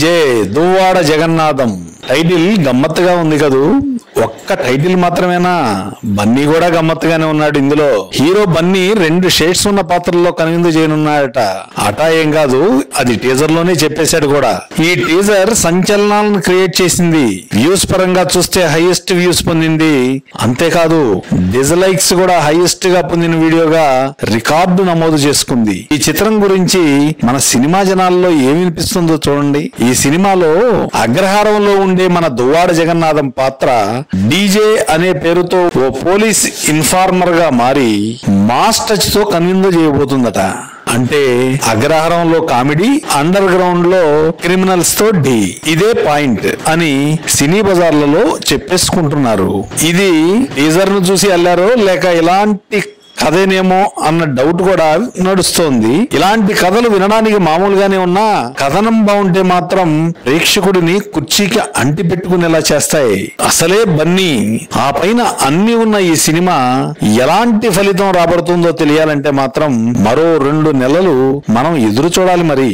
జే Duvvada Jagannatham. Title గమ్మత్తుగా ఉంది కదూ? ఒక్క టైటిల్ మాత్రమేనా? బన్నీ కూడా గమ్మత్తుగానే ఉన్నాడు ఇందులో. హీరో బన్నీ రెండు షేడ్స్ ఉన్న పాత్రల్లో కనువిందు చేయనున్నాడట. అటా ఏం కాదు అది టీజర్లోనే చెప్పేశాడు కూడా. ఈ టీజర్ సంచలనాలను క్రియేట్ చేసింది. వ్యూస్ పరంగా చూస్తే హైయెస్ట్ వ్యూస్ పొందింది. అంతేకాదు డిజలైక్స్ కూడా హైయెస్ట్గా పొందిన వీడియోగా రికార్డు నమోదు చేసుకుంది. ఈ చిత్రం గురించి మన సినిమా జనాల్లో ఏమి వినిపిస్తుందో చూడండి. ఈ సినిమాలో అగ్రహారంలో ఉండే మన దువ్వాడ జగన్నాథం పాత్ర డీజే అనే పేరుతో ఓ పోలీస్ ఇన్ఫార్మర్గా మారి మాస్ టచ్తో కన్విందు చేయబోతుందట. అంటే అగ్రహారంలో కామెడీ అండర్ గ్రౌండ్లో క్రిమినల్స్తో డి. ఇదే పాయింట్ అని సినీ బజార్లలో చెప్పేసుకుంటున్నారు. ఇది టీజర్ను చూసి వెళ్ళారో లేక ఇలాంటి కథేనేమో అన్న డౌట్ కూడా నడుస్తోంది. ఇలాంటి కథలు వినడానికి మామూలుగానే ఉన్నా కథనం బాగుంటే మాత్రం ప్రేక్షకుడిని కుర్చీకి అంటి పెట్టుకునేలా చేస్తాయి. అసలే బన్నీ ఆ పైన అన్ని ఉన్న ఈ సినిమా ఎలాంటి ఫలితం రాబడుతుందో తెలియాలంటే మాత్రం మరో రెండు నెలలు మనం ఎదురు చూడాలి మరి.